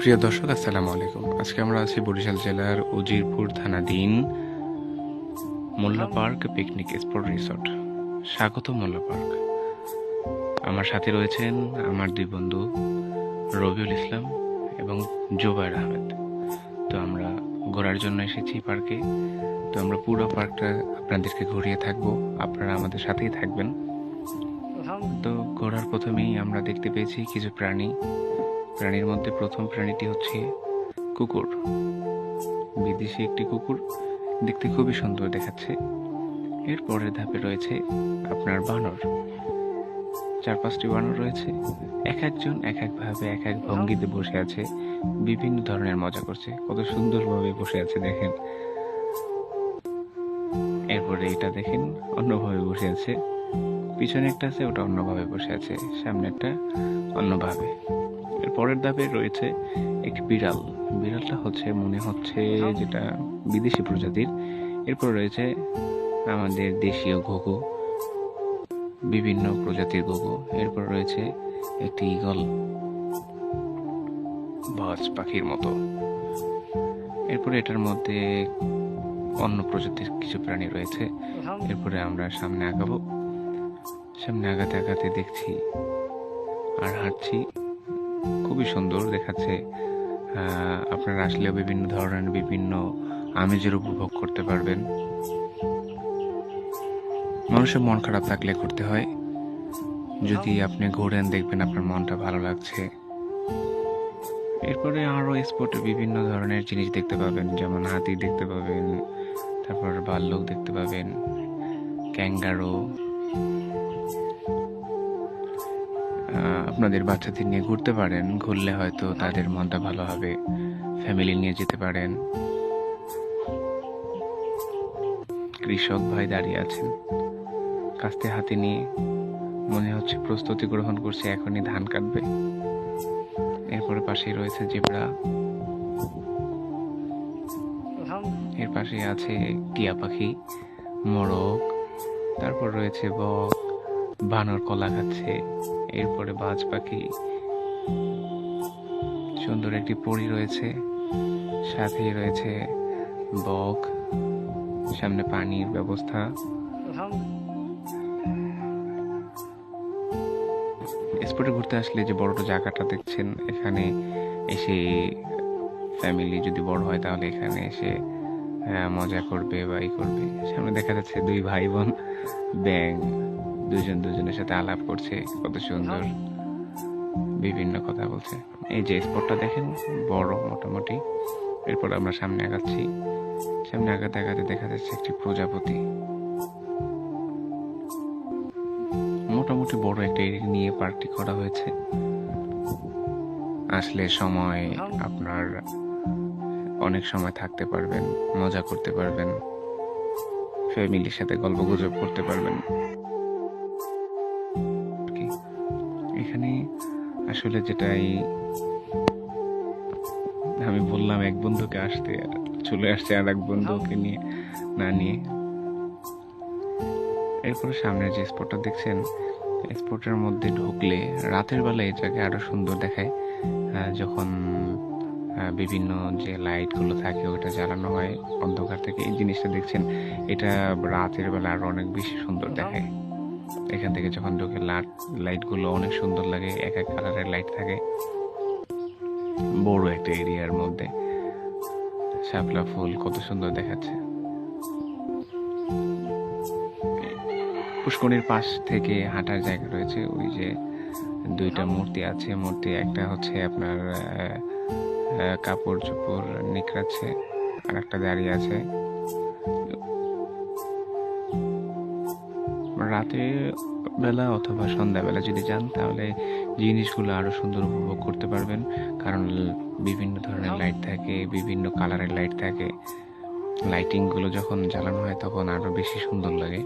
প্রিয় দর্শক, আসসালামু আলাইকুম। আজকে আমরা আছি বরিশাল জেলার উজিরপুর থানাধীন Molla park picnic spot resort. স্বাগত মোল্লা পার্ক। আমার সাথে রয়েছেন আমার দুই বন্ধু রবিউল ইসলাম এবং জোবায়ের আহমেদ। তো আমরা ঘোরার জন্য এসেছি পার্কে। তো আমরা পুরো পার্কটা আপনাদেরকে ঘুরিয়ে থাকব। আপনারা আমাদের সাথেই থাকবেন। তো ঘোরার প্রথমেই আমরা দেখতে পেয়েছি কিছু প্রাণী। প্রাণীর মধ্যে প্রথম প্রাণীটি হচ্ছে কুকুর। বিদেশি একটি কুকুর দেখতে খুবই সুন্দর দেখাচ্ছে। এর পরের ধাপে রয়েছে আপনার বানর। চার পাঁচটি বানর রয়েছে। এক একজন এক একভাবে এক এক ভঙ্গিতে বসে আছে। বিভিন্ন ধরনের মজা করছে। কত সুন্দরভাবে বসে আছে, দেখেন। এরপরে এটা দেখেন, অন্যভাবে বসে আছে। পিছনে একটা আছে, ওটা অন্যভাবে বসে আছে। সামনে একটা অন্যভাবে। এর পরের ধাপে রয়েছে একটি বিড়াল। বিড়ালটা হচ্ছে, মনে হচ্ছে যেটা বিদেশি প্রজাতির। এরপর রয়েছে আমাদের দেশীয় ঘুঘু, বিভিন্ন প্রজাতির ঘুঘু। এরপর রয়েছে একটি ঈগল, বাজ পাখির মতো। এরপরে এটার মধ্যে অন্য প্রজাতির কিছু প্রাণী রয়েছে। এরপরে আমরা সামনে আগাবো। সামনে আগাতে আগাতে দেখছি আর হাঁটছি। খুবই সুন্দর দেখাচ্ছে। আপনারা আসলেও বিভিন্ন ধরনের বিভিন্ন আমেজের উপভোগ করতে পারবেন। মানুষের মন খারাপ থাকলে করতে হয়। যদি আপনি ঘোরেন, দেখবেন আপনার মনটা ভালো লাগছে। এরপরে আরও স্পটে বিভিন্ন ধরনের জিনিস দেখতে পাবেন, যেমন হাতি দেখতে পাবেন, তারপর ভাল্লুক দেখতে পাবেন, ক্যাঙ্গারো। আপনাদের বাচ্চাদের নিয়ে ঘুরতে পারেন, ঘুরলে হয়তো তাদের মনটা ভালো হবে ফ্যামিলি নিয়ে যেতে পারেন। কৃষক ভাই দাঁড়িয়ে আছেন, কাস্তে হাতে নিয়ে। মনে হচ্ছে প্রস্তুতি গ্রহণ করছে, এখনই ধান কাটবে। এরপরে পাশেই রয়েছে জেবরা। এর পাশে আছে টিয়া পাখি, মোরগ, তারপর রয়েছে বক। বানর কলা খাচ্ছে। এরপরে বাজ পাখি। সুন্দর একটি পরী রয়েছে। সাথে রয়েছে বক। সামনে পানির ব্যবস্থা। স্পটে ঘুরতে আসলে যে বড় জায়গাটা দেখছেন এখানে এসে ফ্যামিলি যদি বড় হয় তাহলে এখানে এসে আহ, মজা করবে বা ই করবে। সামনে দেখা যাচ্ছে দুই ভাই বোন ব্যাং। দুজন দুজনের সাথে আলাপ করছে, কত সুন্দর। বিভিন্ন কথা বলছে। এই যে স্পটটা দেখেন, বড় মোটামুটি। এরপর আমরা সামনে আগাচ্ছি। সামনে আগাতে আগাতে দেখা যাচ্ছে একটি প্রজাপতি। মোটামুটি বড় একটা এরিয়া নিয়ে পার্কটি করা হয়েছে। আসলে সময় আপনার অনেক সময় থাকতে পারবেন, মজা করতে পারবেন ফ্যামিলির সাথে গল্প গুজব করতে পারবেন। এখানে আসলে যেটাই আমি বললাম এক বন্ধুকে আসতে চলে আসছে আর এক বন্ধুকে নিয়ে না নিয়ে। এরপরে সামনে যে স্পটটা দেখছেন স্পটের মধ্যে ঢুকলে রাতের বেলা এই জায়গায় আরও সুন্দর দেখায় যখন বিভিন্ন যে লাইটগুলো থাকে ওটা জ্বালানো হয় অন্ধকার থেকে। এই জিনিসটা দেখছেন এটা রাতের বেলা আরও অনেক বেশি সুন্দর দেখায়। এখান থেকে যখন ঢুকে লাইট লাইটগুলো অনেক সুন্দর লাগে, এক এক কালারের লাইট থাকে। বড় একটা এরিয়ার মধ্যে। শাপলা ফুল কত সুন্দর দেখাচ্ছে। পুষ্করিণীর পাশ থেকে হাঁটার জায়গা রয়েছে, ওই যে দুইটা মূর্তি আছে। মূর্তি একটা হচ্ছে আপনার কাপড় চোপড় নিকড়াচ্ছে আর একটা দাঁড়িয়ে আছে। রাতের বেলা অথবা সন্ধ্যাবেলা যদি যান, তাহলে জিনিসগুলো আরও সুন্দর উপভোগ করতে পারবেন। কারণ বিভিন্ন ধরনের লাইট থাকে, বিভিন্ন কালারের লাইট থাকে। লাইটিংগুলো যখন জ্বালানো হয়, তখন আরও বেশি সুন্দর লাগে।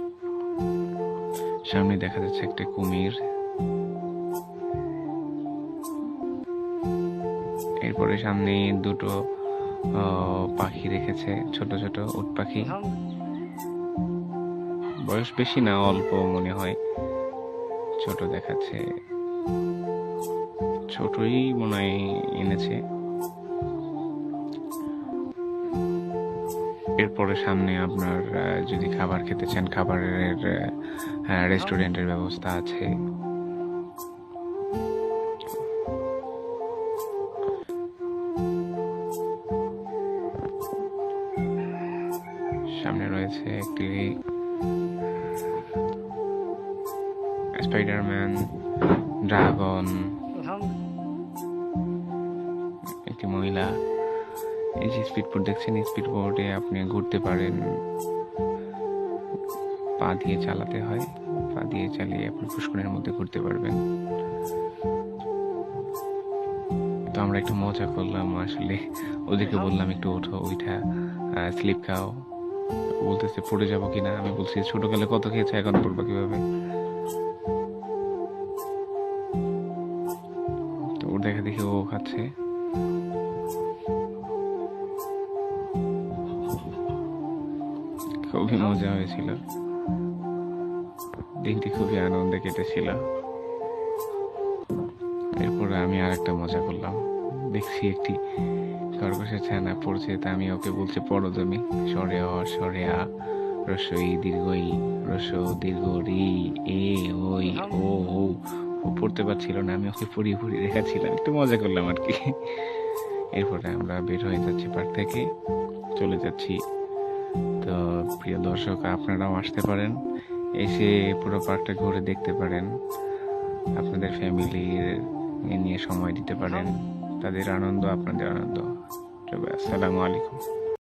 সামনে দেখা যাচ্ছে একটা কুমির। এরপরে সামনে দুটো পাখি রেখেছে ছোট ছোট উট পাখি। বয়স বেশি না, অল্প মনে হয়। ছোট দেখাচ্ছে। ছোটই মনে হয় এনেছে। এরপরে সামনে আপনার যদি খাবার খেতে চান, খাবারের রেস্টুরেন্টের ব্যবস্থা আছে। সামনে রয়েছে একটি স্পাইডারম্যান ড্রাগন একটি মহিলা। এই যে স্পিড বোর্ড দেখছেন স্পিড বোর্ডে আপনি ঘুরতে পারেন। পা দিয়ে চালাতে হয় পা দিয়ে চালিয়ে আপনি পুষ্করের মধ্যে ঘুরতে পারবেন। তো আমরা একটু মজা করলাম আসলে। ওদেরকে বললাম একটু ওঠো ওইটা স্লিপ খাও। বলতেছে পড়ে যাব কিনা? আমি বলছি ছোটকালে কত খেয়েছে এখন পড়ব কীভাবে? দেখা দেখি ও খাচ্ছে। খুবই মজা হয়েছিল। দিনটি খুবই আনন্দে কেটেছিল। এরপরে আমি আর একটা মজা করলাম। দেখছি একটি খরগোশের ছানা পড়ছে, তা আমি ওকে বলছি, পড়ো তুমি। সরে অ সরে আ, রসই দীর্ঘই রস দীর্ঘ রি এ, ওই, ও ও। পড়তে পারছিল না, আমি ওকে পড়িয়ে পড়িয়ে দেখাচ্ছিলাম, একটু মজা করলাম আর কি। এরপরে আমরা বের হয়ে যাচ্ছি পার্ক থেকে, চলে যাচ্ছি। তো প্রিয় দর্শক, আপনারাও আসতে পারেন, এসে পুরো পার্কটা ঘুরে দেখতে পারেন। আপনাদের ফ্যামিলির নিয়ে সময় দিতে পারেন, তাদের আনন্দ, আপনাদের আনন্দ। আসসালামু আলাইকুম।